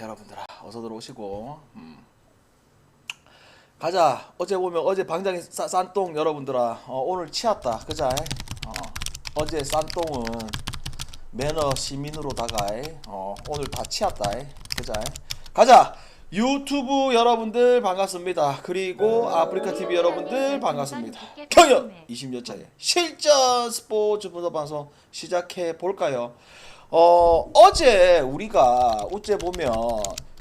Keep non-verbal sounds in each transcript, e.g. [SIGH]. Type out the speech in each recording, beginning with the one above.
여러분들아 어서 들어오시고. 음. 가자. 어제 보면 어제 방장이 싸- 싼똥 여러분들아. 어, 오늘 치웠다. 그자. 어, 어제 싼똥은 매너 시민으로다가 어, 오늘 다 치웠다. 그자. 가자. 유튜브 여러분들 반갑습니다. 그리고 아프리카 TV 여러분들 반갑습니다. 경연! 20년차의 실전 스포츠 분석 방송 시작해 볼까요? 어 어제 우리가 어째 보면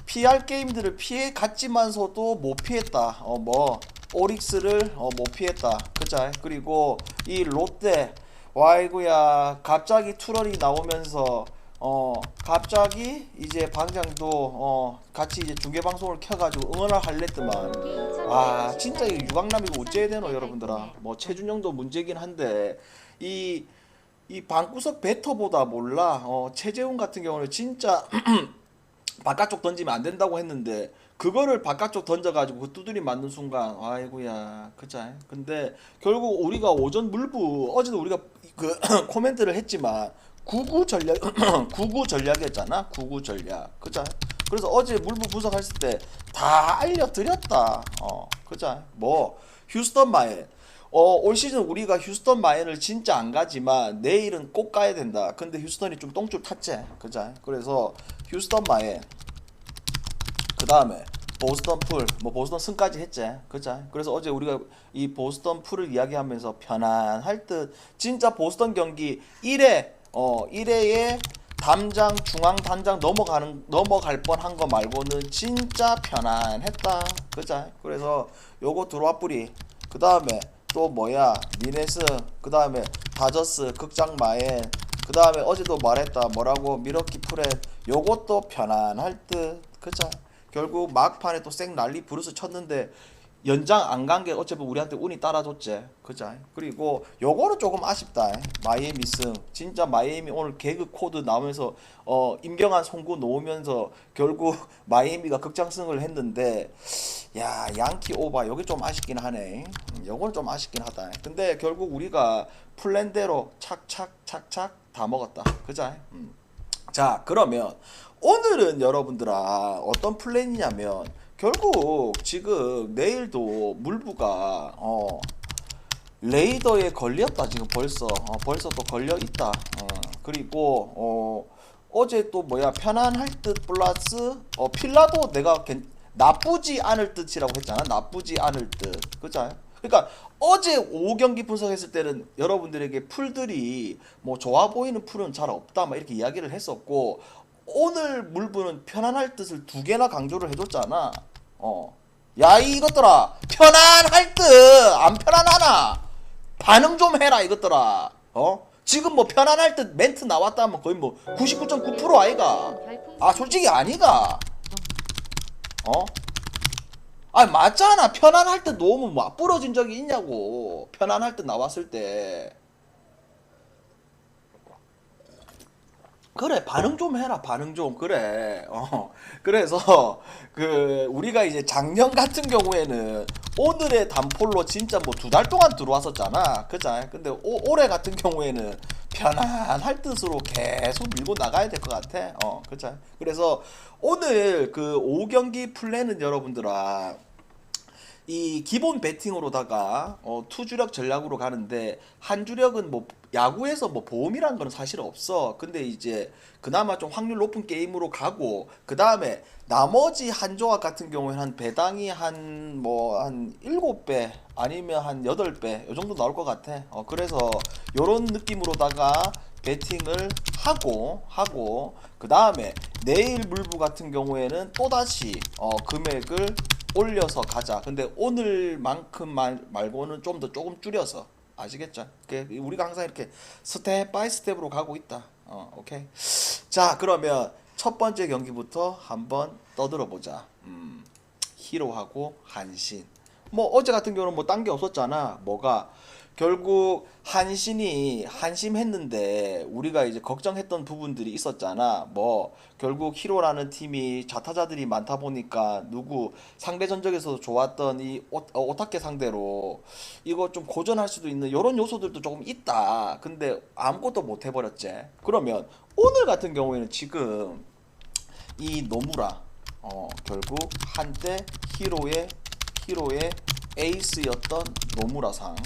PR 게임들을 피해 갔지만서도 못 피했다. 어 뭐 오릭스를 어, 못 피했다. 그자. 그리고 이 롯데. 와이구야. 갑자기 투런이 나오면서 어 갑자기 이제 방장도 어 같이 이제 중계 방송을 켜가지고 응원을 할랬더만. 와 진짜 이거 유강남이고 어째야 되노 여러분들아? 뭐 최준영도 문제긴 한데 이 이 방구석 배터보다 몰라. 어 최재훈 같은 경우는 진짜 [CLEARS THROAT] 바깥쪽 던지면 안 된다고 했는데 그거를 바깥쪽 던져가지고 그 두드리 맞는 순간 아이고야 그자. 근데 결국 우리가 오전 물부 어제도 우리가 그 [CLEARS THROAT] 코멘트를 했지만 구구 전략 [CLEARS THROAT] 구구 전략이었잖아. 구구 전략. 그자. 그래서 어제 물부 분석했을 때 다 알려드렸다. 어 그자. 뭐 휴스턴 마인 어, 올 시즌 우리가 휴스턴 마인을 진짜 안 가지만 내일은 꼭 가야 된다. 근데 휴스턴이 좀 똥줄 탔지. 그자. 그래서 휴스턴 마인 그 다음에 보스턴 풀, 뭐 보스턴 승까지 했지. 그자. 그래서 어제 우리가 이 보스턴 풀을 이야기하면서 편안할 듯 진짜 보스턴 경기 1회 어 1회에 담장 중앙 단장 넘어가는 넘어갈 뻔한 거 말고는 진짜 편안했다. 그자. 그래서 요거 들어와 뿌리. 그 다음에 또 뭐야 미네스. 그 다음에 다저스 극장 마엔. 그 다음에 어제도 말했다 뭐라고 미러키 프렛. 요것도 편안할 듯. 그자. 결국 막판에 또 쌩 난리 부르스 쳤는데 연장 안 간 게 어차피 우리한테 운이 따라줬지. 그자 그리고 요거는 조금 아쉽다. 마이애미 승. 진짜 마이애미 오늘 개그 코드 나오면서 어 임경한 송구 놓으면서 결국 [LAUGHS] 마이애미가 극장승을 했는데 야 양키 오바 여기 좀 아쉽긴 하네. 음, 요거는 좀 아쉽긴 하다. 근데 결국 우리가 플랜대로 착착 착착 다 먹었다. 그자 음. 자 그러면 오늘은 여러분들아 어떤 플랜이냐면 결국 지금 내일도 물부가 어 레이더에 걸렸다 지금 벌써. 어, 벌써 또 걸려 있다. 어, 그리고 어 어제 또 뭐야 편안할 듯 플러스 어 필라도 내가 괜- 나쁘지 않을 듯이라고 했잖아. 나쁘지 않을 듯. 그죠? 그러니까 어제 5경기 분석했을 때는 여러분들에게 풀들이 뭐 좋아 보이는 풀은 잘 없다 막 이렇게 이야기를 했었고 오늘 물부는 편안할 뜻을 두 개나 강조를 해줬잖아. 어. 야 이것들아 편안할 듯 안 편안하나 반응 좀 해라 이것들아. 어? 지금 뭐 편안할 듯 멘트 나왔다 하면 거의 뭐 99.9% 아이가. 아 솔직히 아니가. 어? 아 맞잖아 편안할 때 너무 막 부러진 적이 있냐고 편안할 때 나왔을 때 그래 반응 좀 해라 반응 좀. 그래. 어. 그래서 그 우리가 이제 작년 같은 경우에는 오늘의 단폴로 진짜 뭐 두 달 동안 들어왔었잖아. 그자 근데 오, 올해 같은 경우에는 편안할 뜻으로 계속 밀고 나가야 될 것 같아. 어 그자 그래서 오늘 그 5경기 플랜은 여러분들아 이 기본 배팅으로다가 어, 투주력 전략으로 가는데 한 주력은 뭐 야구에서 뭐 보험이란 건 사실 없어. 근데 이제 그나마 좀 확률 높은 게임으로 가고 그 다음에 나머지 한 조각 같은 경우에는 한 배당이 한 뭐 한 일곱 배 아니면 한 여덟 배요 정도 나올 것 같아. 어, 그래서 요런 느낌으로다가 배팅을 하고 하고 그 다음에 내일 물부 같은 경우에는 또 다시 어, 금액을 올려서 가자. 근데 오늘만큼 말, 말고는 좀 더 조금 줄여서 아시겠죠? 그 우리가 항상 이렇게 스텝 바이 스텝으로 가고 있다. 어, 오케이. 자, 그러면 첫 번째 경기부터 한번 떠들어 보자. 음, 히로하고 한신. 뭐 어제 같은 경우는 뭐 딴 게 없었잖아. 뭐가 결국 한신이 한심했는데 우리가 이제 걱정했던 부분들이 있었잖아. 뭐 결국 히로라는 팀이 좌타자들이 많다 보니까 누구 상대 전적에서 좋았던 이 오, 어, 오타케 상대로 이거 좀 고전할 수도 있는 이런 요소들도 조금 있다. 근데 아무것도 못 해버렸지. 그러면 오늘 같은 경우에는 지금 이 노무라 어, 결국 한때 히로의 히로의 에이스였던 노무라상.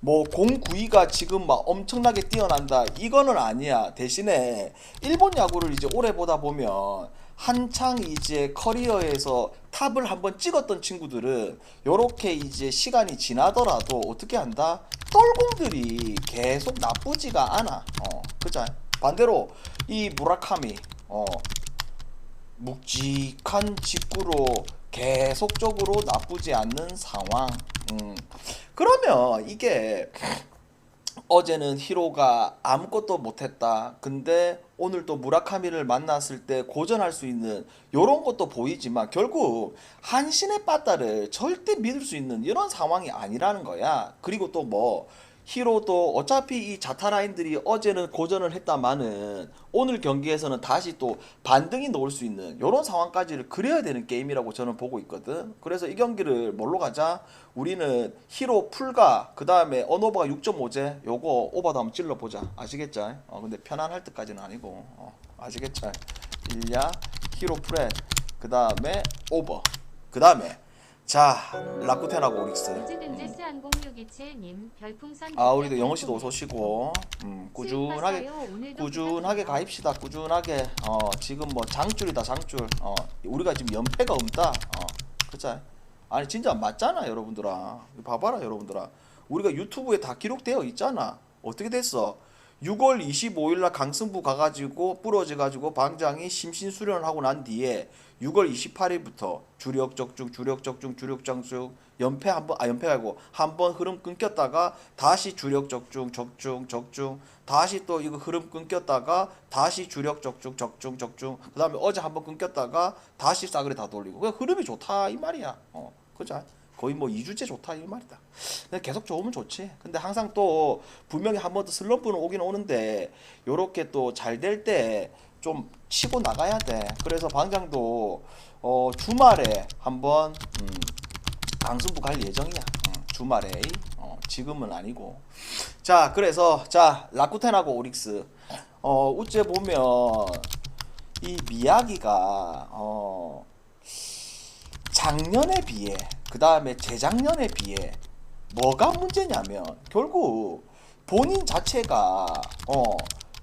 뭐 공구위가 지금 막 엄청나게 뛰어난다. 이거는 아니야. 대신에 일본 야구를 이제 오래 보다 보면 한창 이제 커리어에서 탑을 한번 찍었던 친구들은 요렇게 이제 시간이 지나더라도 어떻게 한다? 똘공들이 계속 나쁘지가 않아. 어 그죠? 반대로 이 무라카미 어 묵직한 직구로 계속적으로 나쁘지 않는 상황. 음. 그러면 이게 어제는 히로가 아무것도 못했다. 근데 오늘 또 무라카미를 만났을 때 고전할 수 있는 요런 것도 보이지만 결국 한신의 빠따를 절대 믿을 수 있는 이런 상황이 아니라는 거야. 그리고 또뭐 히로도 어차피 이 자타 라인들이 어제는 고전을 했다마는 오늘 경기에서는 다시 또 반등이 나올 수 있는 이런 상황까지를 그려야 되는 게임이라고 저는 보고 있거든. 그래서 이 경기를 뭘로 가자? 우리는 히로 풀가 그 다음에 언오버가 6.5제 요거 오버도 한번 찔러 보자. 아시겠죠? 어 근데 편안할 때까지는 아니고 어, 아시겠죠? 일야 히로 프렛 그 다음에 오버 그 다음에 자 라쿠텐하고 오릭스 우즈든지스 항공627님 별풍선 아 우리도 영호 씨도 어서 오시고 음, 꾸준하게 꾸준하게 가입시다. 꾸준하게. 어 지금 뭐 장줄이다 장줄. 어 우리가 지금 연패가 없다. 어 그쵸 아니 진짜 맞잖아 여러분들아. 봐봐라 여러분들아. 우리가 유튜브에 다 기록되어 있잖아. 어떻게 됐어 6월 25일 날 강승부 가가지고 부러져 가지고 방장이 심신 수련을 하고 난 뒤에 6월 28일부터 주력 적중 주력 적중 주력 장중 연패 한번 아 연패 말고 한 번 흐름 끊겼다가 다시 주력 적중 적중 적중 다시 또 이거 흐름 끊겼다가 다시 주력 적중 적중 적중 그다음에 어제 한 번 끊겼다가 다시 싸그리 다 돌리고. 그 흐름이 좋다 이 말이야. 어 그죠 거의 뭐 2주째 좋다 이 말이다. 계속 좋으면 좋지. 근데 항상 또 분명히 한 번 더 슬럼프는 오긴 오는데 요렇게 또 잘 될 때 좀 치고 나가야 돼. 그래서 방장도 어 주말에 한번 음 강승부 갈 예정이야. 음, 주말에. 어, 지금은 아니고. 자 그래서 자 라쿠텐하고 오릭스. 어 우째 보면 이 미야기가 어 작년에 비해 그 다음에 재작년에 비해 뭐가 문제냐면 결국 본인 자체가 어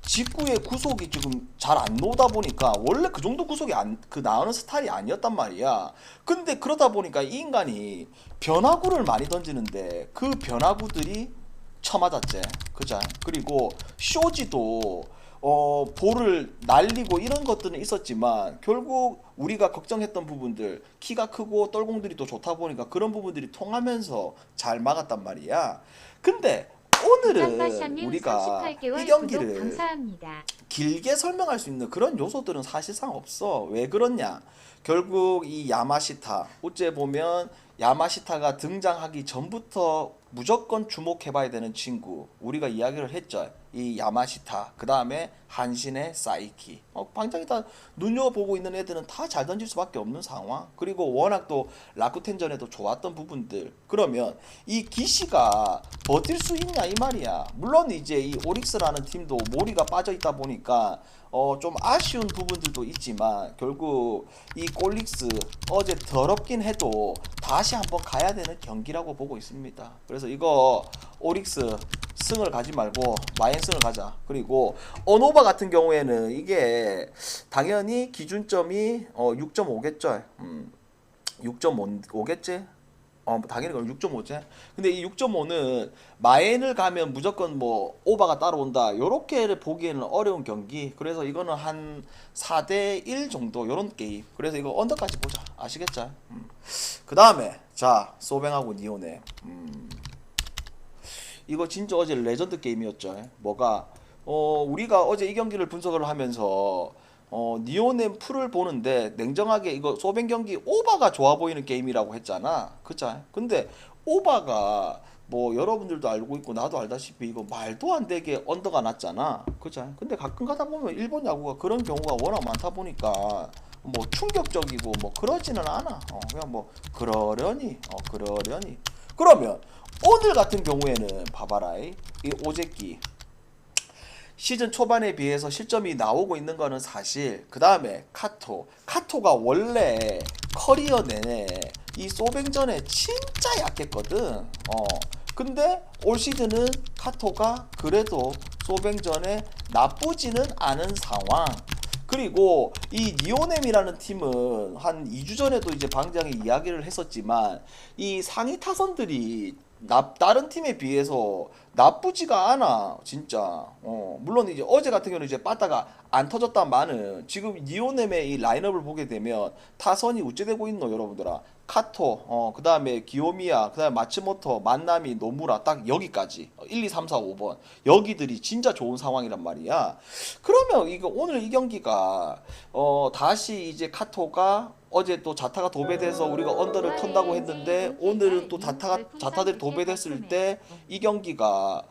직구의 구속이 지금 잘 안 나오다 보니까 원래 그 정도 구속이 안 그 나오는 스타일이 아니었단 말이야. 근데 그러다 보니까 이 인간이 변화구를 많이 던지는데 그 변화구들이 쳐맞았지. 그죠? 그리고 쇼지도 어 볼을 날리고 이런 것들은 있었지만 결국 우리가 걱정했던 부분들 키가 크고 떨공들이 또 좋다 보니까 그런 부분들이 통하면서 잘 막았단 말이야. 근데 오늘은 우리가 38개월 이 경기를 감사합니다. 길게 설명할 수 있는 그런 요소들은 사실상 없어. 왜 그러냐? 결국 이 야마시타 어째 보면 야마시타가 등장하기 전부터 무조건 주목해봐야 되는 친구 우리가 이야기를 했죠. 이 야마시타 그 다음에 한신의 사이키. 어, 방장이 다 눈여보고 있는 애들은 다 잘 던질 수밖에 없는 상황. 그리고 워낙 또 라쿠텐전에도 좋았던 부분들. 그러면 이 기시가 버틸 수 있냐 이 말이야. 물론 이제 이 오릭스라는 팀도 모리가 빠져 있다 보니까 어 좀 아쉬운 부분들도 있지만 결국 이 꼴릭스 어제 더럽긴 해도 다시 한번 가야 되는 경기라고 보고 있습니다. 그래서 이거 오릭스 승을 가지 말고 마인승을 가자. 그리고 어노바 같은 경우에는 이게 당연히 기준점이 어 6.5겠죠. 음. 6.5겠지? 어, 당연히 그럼 6.5제. 근데 이 6.5는 마엔을 가면 무조건 뭐 오바가 따라온다. 요렇게 보기에는 어려운 경기. 그래서 이거는 한 4대 1 정도 요런 게임. 그래서 이거 언더까지 보자. 아시겠죠? 음. 그다음에 자, 소뱅하고 니오네. 음. 이거 진짜 어제 레전드 게임이었죠. 뭐가 어 우리가 어제 이 경기를 분석을 하면서 어 니오넴 풀을 보는데 냉정하게 이거 소뱅 경기 오바가 좋아 보이는 게임이라고 했잖아. 그쵸? 근데 오바가 뭐 여러분들도 알고 있고 나도 알다시피 이거 말도 안 되게 언더가 났잖아. 그쵸? 근데 가끔 가다 보면 일본 야구가 그런 경우가 워낙 많다 보니까 뭐 충격적이고 뭐 그러지는 않아. 어 그냥 뭐 그러려니 어 그러려니. 그러면 오늘 같은 경우에는 봐봐라 이 오제끼 시즌 초반에 비해서 실점이 나오고 있는 거는 사실. 그 다음에 카토. 카토가 원래 커리어 내내 이 소뱅전에 진짜 약했거든. 어. 근데 올 시즌은 카토가 그래도 소뱅전에 나쁘지는 않은 상황. 그리고 이 니오넴이라는 팀은 한 2주 전에도 이제 방장이 이야기를 했었지만 이 상위 타선들이 나, 다른 팀에 비해서 나쁘지가 않아 진짜. 어 물론 이제 어제 같은 경우는 이제 빠따가 안 터졌다마는 지금 니오넴의 이 라인업을 보게 되면 타선이 우째되고 있노 여러분들아 카토 어 그 다음에 기요미야 그 다음에 마츠모토 만나미 노무라 딱 여기까지 1, 2, 3, 4, 5번 여기들이 진짜 좋은 상황이란 말이야 그러면 이거 오늘 이 경기가 어 다시 이제 카토가 어제 또 자타가 도배돼서 우리가 언더를 턴다고 했는데 오늘은 또 자타가 자타들이 도배됐을 때 이 경기가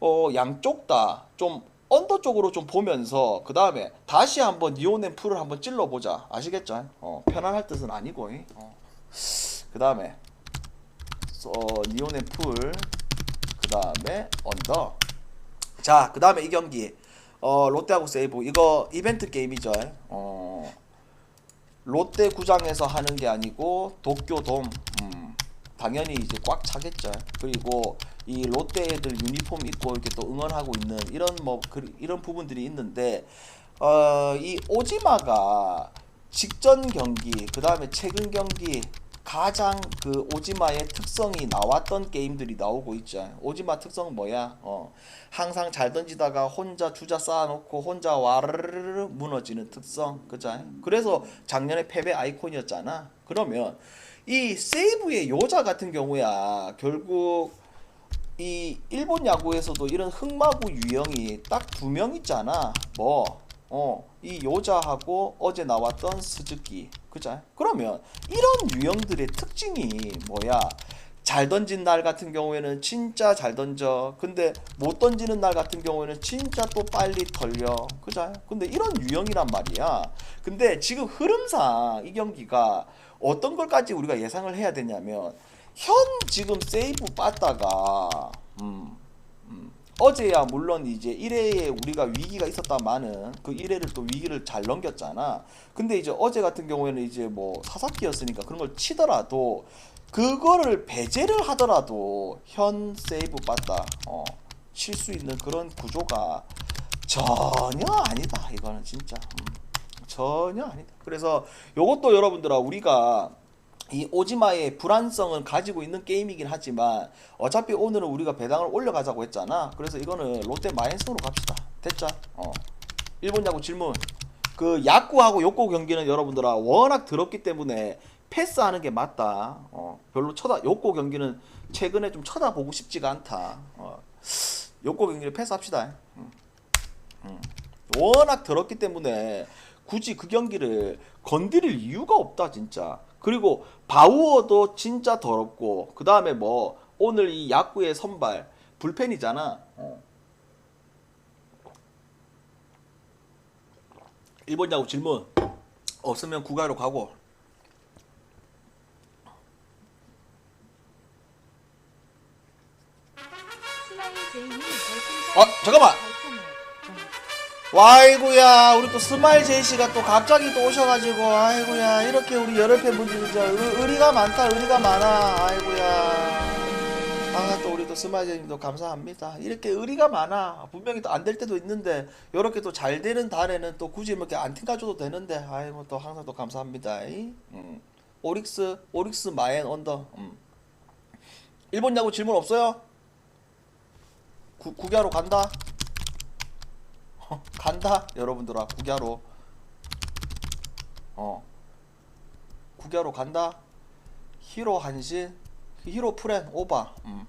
어 양쪽 다 좀 언더 쪽으로 좀 보면서 그 다음에 다시 한번 니오넴 풀을 한번 찔러 보자 아시겠죠? 어 편안할 뜻은 아니고 어. 그 다음에 어, 니오넴 풀, 그 다음에 언더. 자, 그 다음에 이 경기 어, 롯데하고 세이브 이거 이벤트 게임이죠. 어, 롯데 구장에서 하는 게 아니고 도쿄 돔. 음, 당연히 이제 꽉 차겠죠. 그리고 이 롯데 애들 유니폼 입고 이렇게 또 응원하고 있는 이런 뭐 그, 이런 부분들이 있는데 어, 이 오지마가 직전 경기 그 다음에 최근 경기 가장 그 오지마의 특성이 나왔던 게임들이 나오고 있죠. 오지마 특성 뭐야? 어, 항상 잘 던지다가 혼자 주자 쌓아놓고 혼자 와르르르 무너지는 특성, 그죠? 그래서 작년에 패배 아이콘이었잖아. 그러면 이 세이브의 요자 같은 경우야 결국 이 일본 야구에서도 이런 흑마구 유형이 딱 두 명 있잖아. 뭐, 어, 이 요자하고 어제 나왔던 스즈키. 그죠? 그러면 이런 유형들의 특징이 뭐야? 잘 던진 날 같은 경우에는 진짜 잘 던져. 근데 못 던지는 날 같은 경우에는 진짜 또 빨리 털려. 그죠? 근데 이런 유형이란 말이야. 근데 지금 흐름상 이 경기가 어떤 걸까지 우리가 예상을 해야 되냐면 현 지금 세이브 빠따가 음, 음, 어제야 물론 이제 1회에 우리가 위기가 있었다마는 그 1회를 또 위기를 잘 넘겼잖아. 근데 이제 어제 같은 경우에는 이제 뭐 사사키였으니까 그런 걸 치더라도 그거를 배제를 하더라도 현 세이브 빠따 어, 칠 수 있는 그런 구조가 전혀 아니다. 이거는 진짜 음, 전혀 아니다. 그래서 요것도 여러분들아 우리가 이 오지마의 불안성은 가지고 있는 게임이긴 하지만 어차피 오늘은 우리가 배당을 올려가자고 했잖아. 그래서 이거는 롯데 마이너스로 갑시다. 됐죠? 어. 일본 야구 질문. 그 야구하고 욕구 경기는 여러분들아 워낙 더럽기 때문에 패스하는 게 맞다. 어. 별로 쳐다 욕구 경기는 최근에 좀 쳐다보고 싶지가 않다. 어. 욕구 경기를 패스합시다. 음. 음. 워낙 더럽기 때문에 굳이 그 경기를 건드릴 이유가 없다 진짜. 그리고 바우어도 진짜 더럽고 그 다음에 뭐 오늘 이 야구의 선발 불펜이잖아. 어. 일본 야구 질문 없으면 국가로 가고. 어, 잠깐만. 와이구야 우리 또 스마일 제이씨가 또 갑자기 또 오셔가지고 아이구야 이렇게 우리 여러 팬 분들이 진짜 의- 의리가 많다 의리가 많아 아이구야 아또 우리 또 스마일 제이님도 감사합니다 이렇게 의리가 많아 분명히 또 안 될 때도 있는데 이렇게 또 잘 되는 달에는 또 굳이 이렇게 안팀 가줘도 되는데 아이고 또 항상 또 감사합니다 이. 음. 오릭스 오릭스 마엔 언더 음. 일본 야구 질문 없어요? 구, 구기하러 간다 어, 간다 여러분들아. 국야로. 어. 국야로 간다. 히로 한신 히로 프렌 오바. 음.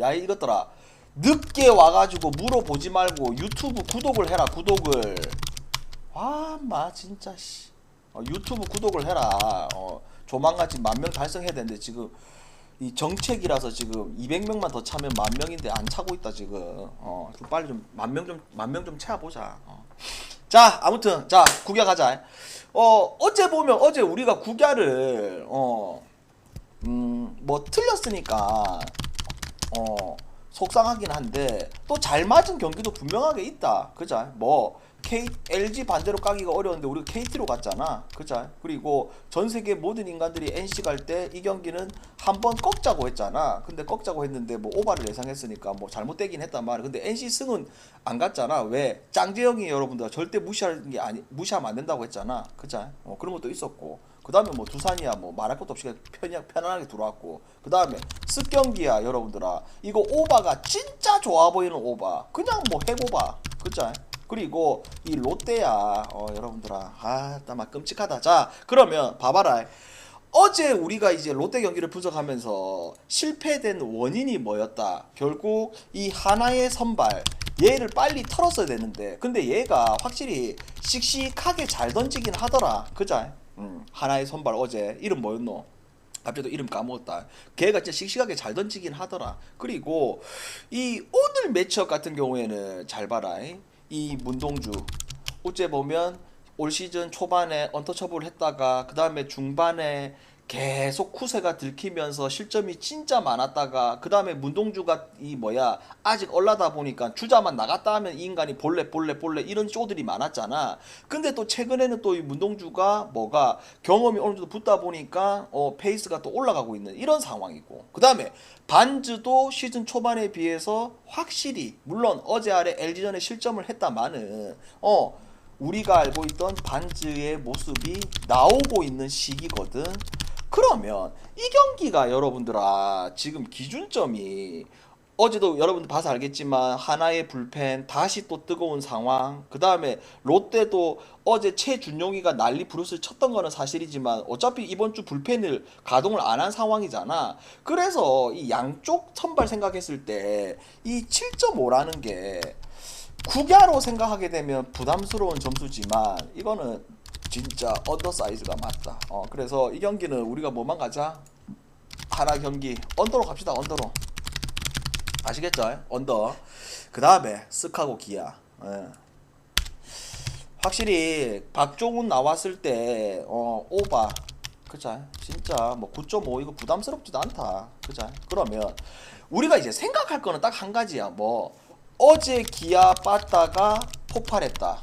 야이 이것들아 늦게 와가지고 물어보지 말고 유튜브 구독을 해라 구독을. 와마 진짜 씨. 어, 유튜브 구독을 해라. 어, 조만간 지금 만명 달성해야 되는데 지금 이 정책이라서 지금 200명만 더 차면 만 명인데 안 차고 있다 지금. 어, 좀 빨리 좀 만 명 좀 만 명 좀 채워 보자. 어. 자, 아무튼 자 국야 가자. 어 어제 보면 어제 우리가 국야를 어, 어음뭐 틀렸으니까 어 속상하긴 한데 또 잘 맞은 경기도 분명하게 있다. 그자? 뭐 K, LG 반대로 까기가 어려운데 우리가 KT로 갔잖아. 그자? 그리고 전 세계 모든 인간들이 NC 갈 때 이 경기는 한 번 꺾자고 했잖아. 근데 꺾자고 했는데 뭐 오바를 예상했으니까 뭐 잘못되긴 했단 말이야. 근데 NC 승은 안 갔잖아. 왜? 짱재영이 여러분들 절대 무시하는 게 아니 무시하면 안 된다고 했잖아. 그자? 어, 그런 것도 있었고. 그 다음에 뭐 두산이야 뭐 말할 것도 없이 편히, 편안하게 들어왔고 그 다음에 습경기야 여러분들아. 이거 오바가 진짜 좋아 보이는 오바. 그냥 뭐 해고바. 그자 그리고 이 롯데야. 어 여러분들아. 아따막 끔찍하다. 자 그러면 봐봐라. 어제 우리가 이제 롯데 경기를 분석하면서 실패된 원인이 뭐였다. 결국 이 하나의 선발 얘를 빨리 털었어야 되는데 근데 얘가 확실히 씩씩하게 잘 던지긴 하더라. 그자 음, 하나의 선발 어제 이름 뭐였노? 갑자기 또 이름 까먹었다. 걔가 진짜 씩씩하게 잘 던지긴 하더라. 그리고 이 오늘 매치업 같은 경우에는 잘 봐라. 이 문동주 어째 보면 올 시즌 초반에 언터처블 했다가 그 다음에 중반에 계속 쿠세가 들키면서 실점이 진짜 많았다가 그 다음에 문동주가 이 뭐야 아직 올라다 보니까 주자만 나갔다 하면 이 인간이 볼래 볼래 볼래 이런 쇼들이 많았잖아. 근데 또 최근에는 또 이 문동주가 뭐가 경험이 어느 정도 붙다 보니까 어 페이스가 또 올라가고 있는 이런 상황이고 그 다음에 반즈도 시즌 초반에 비해서 확실히 물론 어제 아래 LG전에 실점을 했다마는 어 우리가 알고 있던 반즈의 모습이 나오고 있는 시기거든. 그러면 이 경기가 여러분들아 지금 기준점이 어제도 여러분들 봐서 알겠지만 하나의 불펜 다시 또 뜨거운 상황 그 다음에 롯데도 어제 최준용이가 난리 브루스를 쳤던 거는 사실이지만 어차피 이번 주 불펜을 가동을 안 한 상황이잖아. 그래서 이 양쪽 선발 생각했을 때 이 7.5라는 게 국야로 생각하게 되면 부담스러운 점수지만 이거는 진짜 언더 사이즈가 맞다. 어 그래서 이 경기는 우리가 뭐만 가자? 하나 경기. 언더로 갑시다 언더로. 아시겠죠? 언더. 그 다음에 스카고 기아. 예. 확실히 박종훈 나왔을 때 어, 오바. 그자 진짜 뭐 9.5 이거 부담스럽지도 않다. 그자 그러면 우리가 이제 생각할 거는 딱 한 가지야. 뭐 어제 기아 빠따가 폭발했다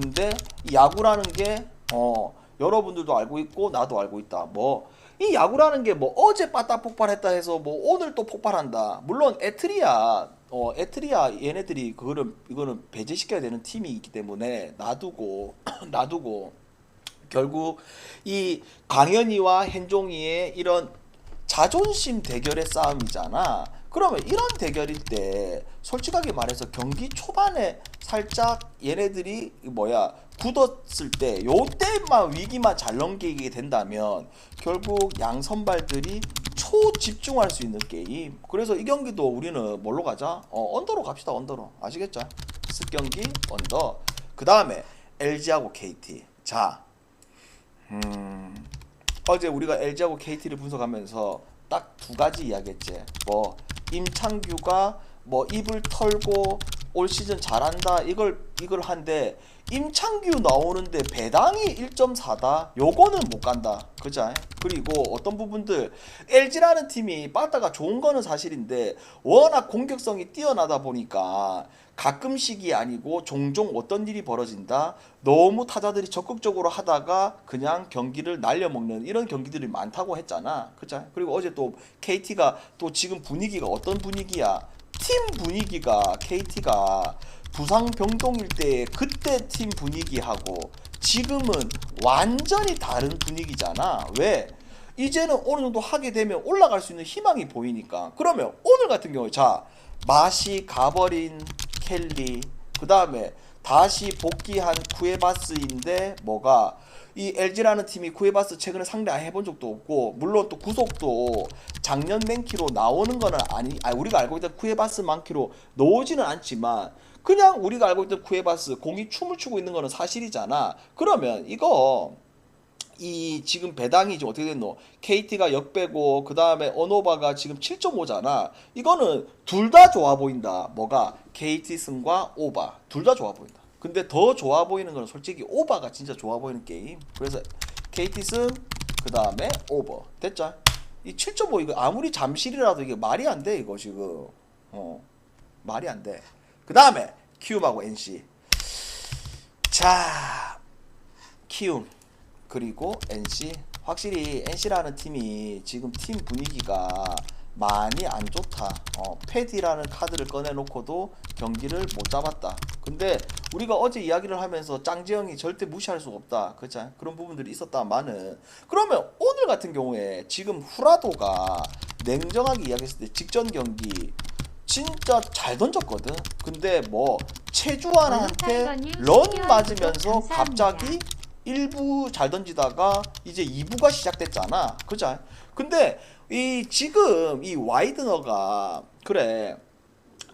근데 이 야구라는 게 어, 여러분들도 알고 있고 나도 알고 있다. 뭐 이 야구라는 게 뭐 어제 빠따 폭발했다 해서 뭐 오늘 또 폭발한다. 물론 에트리아 어 에트리아 얘네들이 그거를 이거는 배제시켜야 되는 팀이 있기 때문에 놔두고 [CLEARS THROAT] 놔두고 결국 이 강현이와 hen종이의 이런 자존심 대결의 싸움이잖아. 그러면 이런 대결일 때 솔직하게 말해서 경기 초반에 살짝 얘네들이 뭐야 굳었을 때 요때만 위기만 잘 넘기게 된다면 결국 양 선발들이 초집중할 수 있는 게임. 그래서 이 경기도 우리는 뭘로 가자? 어, 언더로 갑시다. 언더로. 아시겠죠? 습 경기 언더. 그 다음에 LG하고 KT. 자, 음, 어제 우리가 LG하고 KT를 분석하면서 딱 두 가지 이야기했지. 뭐 임창규가 뭐 입을 털고 올 시즌 잘한다 이걸 이걸 한데 임창규 나오는데 배당이 1.4다. 요거는 못 간다. 그자 그리고 어떤 부분들 LG라는 팀이 빠따가 좋은 거는 사실인데 워낙 공격성이 뛰어나다 보니까 가끔씩이 아니고 종종 어떤 일이 벌어진다 너무 타자들이 적극적으로 하다가 그냥 경기를 날려먹는 이런 경기들이 많다고 했잖아 그자 그리고 어제 또 KT가 또 지금 분위기가 어떤 분위기야 팀 분위기가 KT가 부상 병동일 때 그때 팀 분위기하고 지금은 완전히 다른 분위기잖아. 왜? 이제는 어느 정도 하게 되면 올라갈 수 있는 희망이 보이니까. 그러면 오늘 같은 경우에 자 맛이 가버린 켈리. 그 다음에 다시 복귀한 쿠에바스인데 뭐가? 이 LG라는 팀이 쿠에바스 최근에 상대 아예 해본 적도 없고 물론 또 구속도 작년 맨키로 나오는 거는 아니 아 우리가 알고 있던 쿠에바스 만키로 나오지는 않지만 그냥 우리가 알고 있던 쿠에바스 공이 춤을 추고 있는 거는 사실이잖아. 그러면 이거 이 지금 배당이 지금 어떻게 됐노? KT가 역배고 그 다음에 어노바가 지금 7.5잖아. 이거는 둘 다 좋아 보인다. 뭐가 KT 승과 오바 둘 다 좋아 보인다. 근데 더 좋아 보이는 건 솔직히 오바가 진짜 좋아 보이는 게임. 그래서 KT 승그 다음에 오버 됐죠? 이7.5 이거 아무리 잠실이라도 이게 말이 안 돼 이거 지금 어 말이 안 돼. 그 다음에 키움하고 NC. 자 키움 그리고 NC 확실히 NC라는 팀이 지금 팀 분위기가 많이 안 좋다. 어, 패디라는 카드를 꺼내놓고도 경기를 못 잡았다. 근데 우리가 어제 이야기를 하면서 짱지영이 절대 무시할 수가 없다. 그죠? 그런 부분들이 있었다마는 그러면 오늘 같은 경우에 지금 후라도가 냉정하게 이야기했을 때 직전 경기 진짜 잘 던졌거든. 근데 뭐 최주환한테 런 맞으면서. 갑자기 1부 잘 던지다가 이제 2부가 시작됐잖아. 그죠? 근데 이 지금 이 와이드너가 그래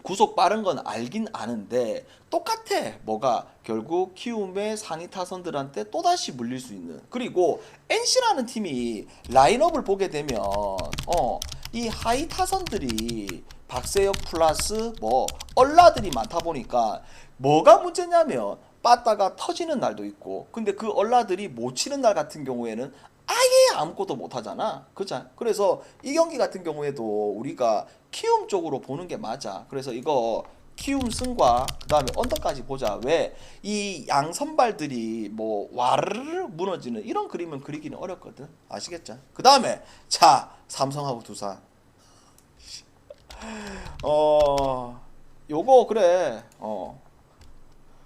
구속 빠른 건 알긴 아는데 똑같아. 뭐가 결국 키움의 상위 타선들한테 또다시 물릴 수 있는. 그리고 NC라는 팀이 라인업을 보게 되면 어, 이 하위 타선들이 박세혁 플러스 뭐 얼라들이 많다 보니까 뭐가 문제냐면 빠따가 터지는 날도 있고 근데 그 얼라들이 못 치는 날 같은 경우에는 아예 아무것도 못 하잖아. 그죠? 그래서 이 경기 같은 경우에도 우리가 키움 쪽으로 보는 게 맞아. 그래서 이거 키움 승과 그 다음에 언더까지 보자. 왜 이 양 선발들이 뭐 와르르 무너지는 이런 그림은 그리기는 어렵거든. 아시겠죠? 그 다음에 자, 삼성하고 두산. 어, 요거 그래. 어.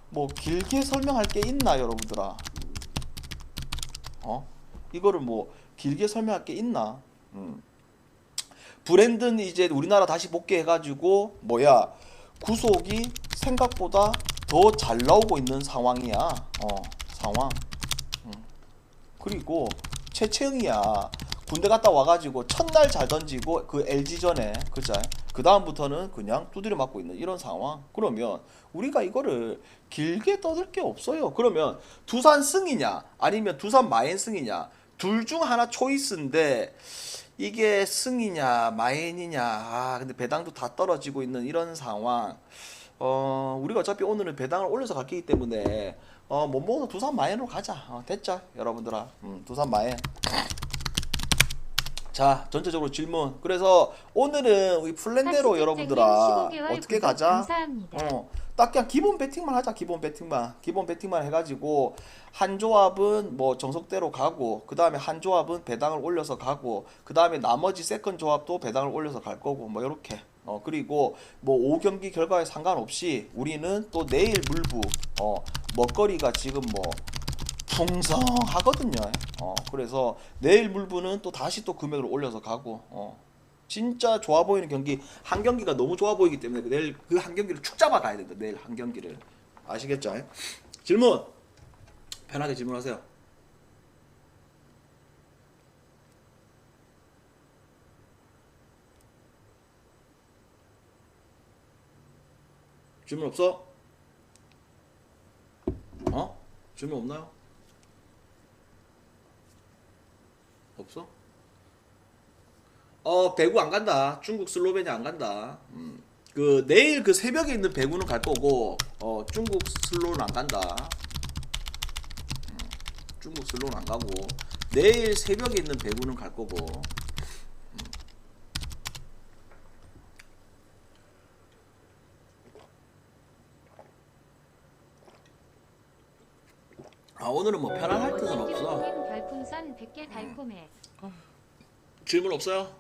뭐 길게 설명할 게 있나 여러분들아? 어? 이거를 뭐 길게 설명할 게 있나? 음. 브랜드는 이제 우리나라 다시 복귀해가지고 뭐야 구속이 생각보다 더 잘 나오고 있는 상황이야. 어 상황. 음. 그리고 최채영이야 군대 갔다 와가지고 첫날 잘 던지고 그 LG전에 그자 그 다음부터는 그냥 두드려 맞고 있는 이런 상황. 그러면 우리가 이거를 길게 떠들 게 없어요. 그러면 두산 승이냐 아니면 두산 마인 승이냐 둘 중 하나 초이스인데 이게 승이냐 마인이냐 아 근데 배당도 다 떨어지고 있는 이런 상황. 어 우리가 어차피 오늘은 배당을 올려서 갈 거기 때문에 어못 먹어도 두산 마인으로 가자. 어, 됐죠 여러분들아. 음, 두산 마인 자 전체적으로 질문 그래서 오늘은 우리 플랜대로 여러분들아 어떻게 가자 감사합니다. 어, 딱 그냥 기본 배팅만 하자. 기본 배팅만. 기본 배팅만 해가지고 한 조합은 뭐 정석대로 가고 그 다음에 한 조합은 배당을 올려서 가고 그 다음에 나머지 세컨 조합도 배당을 올려서 갈 거고 뭐 이렇게. 어 그리고 뭐 5경기 결과에 상관없이 우리는 또 내일 물부 어 먹거리가 지금 뭐 풍성하거든요. 어 그래서 내일 물부는 또 다시 또 금액을 올려서 가고 어 진짜 좋아 보이는 경기 한 경기가 너무 좋아 보이기 때문에 내일 그 한 경기를 축 잡아 가야 된다. 내일 한 경기를 아시겠죠? 질문 편하게 질문하세요. 질문 없어? 어? 질문 없나요? 없어? 어 배구 안 간다. 중국 슬로베니아 안 간다. 음. 그 내일 그 새벽에 있는 배구는 갈 거고 어 중국 슬로는 안 간다. 음, 중국 슬로는 안 가고 내일 새벽에 있는 배구는 갈 거고. 음. 아 오늘은 뭐 편안할 뜻은 없어. 님 별풍선 100개 달콤해. 질문 없어요?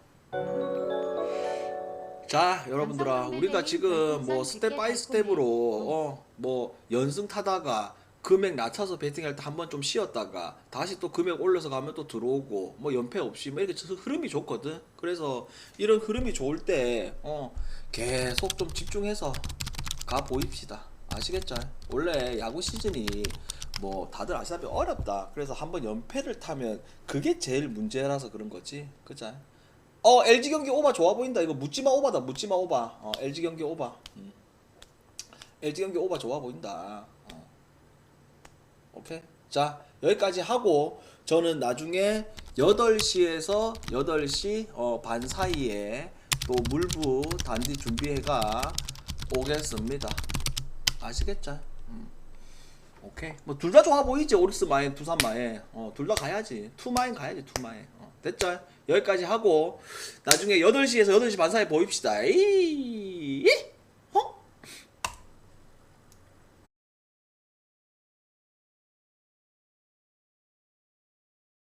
자 여러분들아. 우리가 네, 지금 뭐 스텝 100개 바이. 스텝으로 어 뭐 연승 타다가 금액 낮춰서 베팅할 때 한 번 좀 쉬었다가 다시 또 금액 올려서 가면 또 들어오고 뭐 연패 없이 뭐 이렇게 흐름이 좋거든 그래서 이런 흐름이 좋을 때 어 계속 좀 집중해서 가 보입시다 아시겠죠 원래 야구 시즌이 뭐 다들 아시다시피 어렵다. 그래서 한번 연패를 타면 그게 제일 문제라서 그런 거지. 그죠 어 LG 경기 오바 좋아 보인다. 이거 묻지마 오바다. 묻지마 오바 어 LG 경기 오바 음. LG 경기 오바 좋아 보인다. 어. 오케이. 자 여기까지 하고 저는 나중에 8시에서 8시 어, 반 사이에 또 물부 단지 준비해가 오겠습니다. 아시겠죠? 오케이. 뭐 둘 다 좋아 보이지 오리스마인, 두산 마에 어 둘 다 가야지. 투마인 가야지 투마에 어, 됐죠? 여기까지 하고 나중에 8시에서 8시 반 사이에 보입시다. 에이!